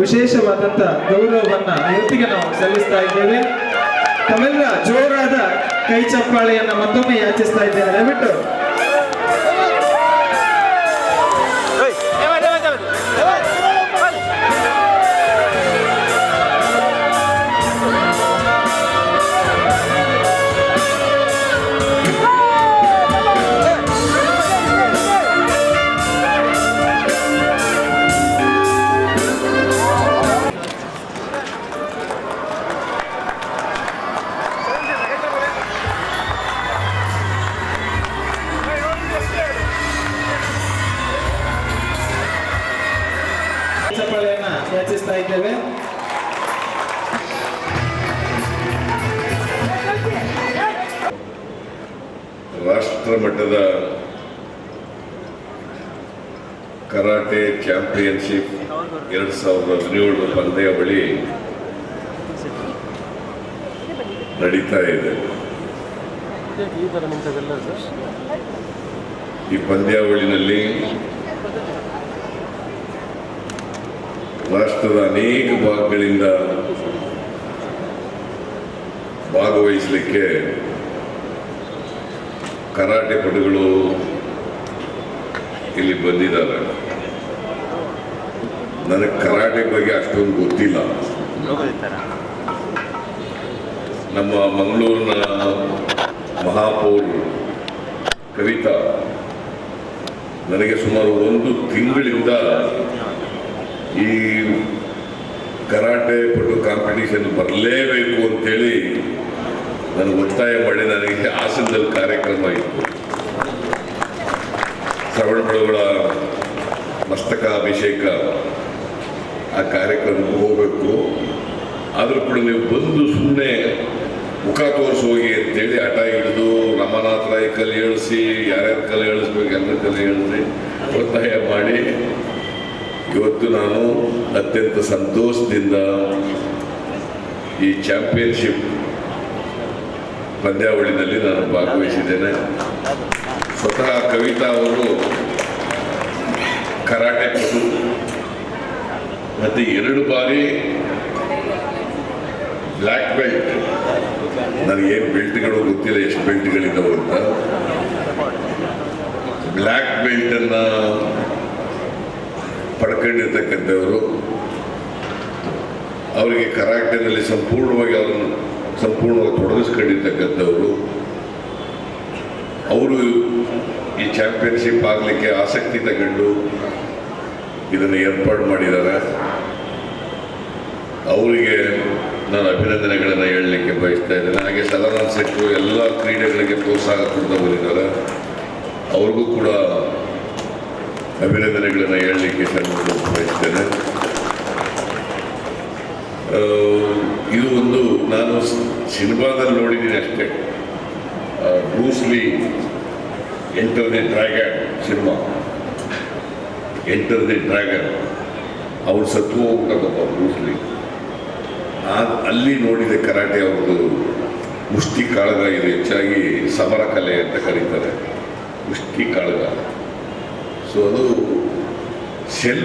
ವಿಶೇಷವಾದಂತ ಗೌರವವನ್ನ ಇವತ್ತಿಗೆ ನಾವು ಸಲ್ಲಿಸ್ತಾ ಇದ್ದೇವೆ. ತಮ್ಮೆಲ್ಲ ಜೋರಾದ ಕೈ ಚಪ್ಪಾಳೆಯನ್ನ ಮತ್ತೊಮ್ಮೆ ಯಾಚಿಸ್ತಾ ಇದ್ದೇವೆ ದಯವಿಟ್ಟು ಯಾಚಿಸ್ತಾ ಇದ್ದೇವೆ. ರಾಷ್ಟ್ರ ಮಟ್ಟದ ಕರಾಟೆ ಚಾಂಪಿಯನ್ಶಿಪ್ ಎರಡು ಸಾವಿರದ ಹದಿನೇಳು ಪಂದ್ಯಾವಳಿ ನಡೀತಾ ಇದೆ. ಈ ಪಂದ್ಯಾವಳಿನಲ್ಲಿ ರಾಷ್ಟ್ರದ ಅನೇಕ ಭಾಗಗಳಿಂದ ಭಾಗವಹಿಸಲಿಕ್ಕೆ ಕರಾಟೆ ಪಟುಗಳು ಇಲ್ಲಿ ಬಂದಿದ್ದಾರೆ. ನನಗೆ ಕರಾಟೆ ಬಗ್ಗೆ ಅಷ್ಟೊಂದು ಗೊತ್ತಿಲ್ಲ. ನಮ್ಮ ಮಂಗಳೂರಿನ ಮಹಾಪೌರು ಕವಿತಾ, ನನಗೆ ಸುಮಾರು ಒಂದು ತಿಂಗಳಿಂದ ಈ ಕರಾಟೆ ಪಟು ಕಾಂಪಿಟೇಷನ್ ಬರಲೇಬೇಕು ಅಂತೇಳಿ ನನಗೆ ಒತ್ತಾಯ ಮಾಡಿ ನನಗೆ ಹಾಸನದಲ್ಲಿ ಕಾರ್ಯಕ್ರಮ ಇತ್ತು. ಶ್ರವಣಬೆಳಗೊಳ ಮಸ್ತಕಾಭಿಷೇಕ ಆ ಕಾರ್ಯಕ್ರಮಕ್ಕೆ ಹೋಗಬೇಕು. ಆದರೂ ಕೂಡ ನೀವು ಬಂದು ಸುಮ್ಮನೆ ಮುಖ ತೋರಿಸಿ ಹೋಗಿ ಅಂತೇಳಿ ಹಠ ಹಿಡಿದು ರಾಮನಾಥ ರಾಯ್ ಕಲ್ ಏಳಿಸಿ ಯಾರ್ಯಾರ ಕಲ್ ಏಳಿಸ್ಬೇಕು ಎಲ್ಲ ಕಲ್ ಏಳಿಸಿ ಒತ್ತಾಯ ಮಾಡಿ ಇವತ್ತು ನಾನು ಅತ್ಯಂತ ಸಂತೋಷದಿಂದ ಈ ಚಾಂಪಿಯನ್ಶಿಪ್ ಪಂದ್ಯಾವಳಿನಲ್ಲಿ ನಾನು ಭಾಗವಹಿಸಿದ್ದೇನೆ. ಸ್ವತಃ ಕವಿತಾ ಅವರು ಕರಾಟೆ ಪಟು ಮತ್ತು ಎರಡು ಬಾರಿ ಬ್ಲ್ಯಾಕ್ ಬೆಲ್ಟ್. ನನಗೇನು ಬೆಲ್ಟ್ಗಳು ಗೊತ್ತಿಲ್ಲ ಎಷ್ಟು ಬೆಲ್ಟ್ಗಳಿದ್ದಾವೆ ಅಂತ. ಬ್ಲ್ಯಾಕ್ ಬೆಲ್ಟನ್ನು ಪಡ್ಕೊಂಡಿರ್ತಕ್ಕಂಥವರು, ಅವರಿಗೆ ಕರಾಟೆನಲ್ಲಿ ಸಂಪೂರ್ಣವಾಗಿ ಅವರನ್ನು ಸಂಪೂರ್ಣವಾಗಿ ತೊಡಗಿಸ್ಕೊಂಡಿರ್ತಕ್ಕಂಥವರು, ಅವರು ಈ ಚಾಂಪಿಯನ್ಶಿಪ್ ಆಗಲಿಕ್ಕೆ ಆಸಕ್ತಿ ತಗೊಂಡು ಇದನ್ನು ಏರ್ಪಾಡು ಮಾಡಿದ್ದಾರೆ. ಅವರಿಗೆ ನಾನು ಅಭಿನಂದನೆಗಳನ್ನು ಹೇಳಲಿಕ್ಕೆ ಬಯಸ್ತಾ ಇದ್ದೇನೆ. ಹಾಗೆ ಸದಾನಂದ ಶೆಟ್ಟರು ಎಲ್ಲ ಕ್ರೀಡೆಗಳಿಗೆ ಪ್ರೋತ್ಸಾಹ ಕೊಡ್ತಾ ಬಂದಿದ್ದಾರೆ. ಅವ್ರಿಗೂ ಕೂಡ ಅಭಿನಂದನೆಗಳನ್ನು ಹೇಳಲಿಕ್ಕೆ ನಾನು ಬಯಸ್ತೇನೆ. ಇದು ಒಂದು ನಾನು ಸಿನಿಮಾದಲ್ಲಿ ನೋಡಿದ್ದೀನಿ ಅಷ್ಟೇ. Bruce Lee enter the dragon cinema. Enter the dragon ಅವ್ರು ಸತ್ತು ಹೋಗ್ಬೇಕಪ್ಪ ಬ್ರೂಸ್ಲಿ ಅಲ್ಲಿ ನೋಡಿದ ಕರಾಟೆ ಅವ್ರದ್ದು ಮುಷ್ಟಿ ಕಾಳಗ ಇದು, ಹೆಚ್ಚಾಗಿ ಸಮರ ಕಲೆ ಅಂತ ಕರೀತಾರೆ. ಮುಷ್ಟಿ ಕಾಳಗ. ಸೊ ಅದು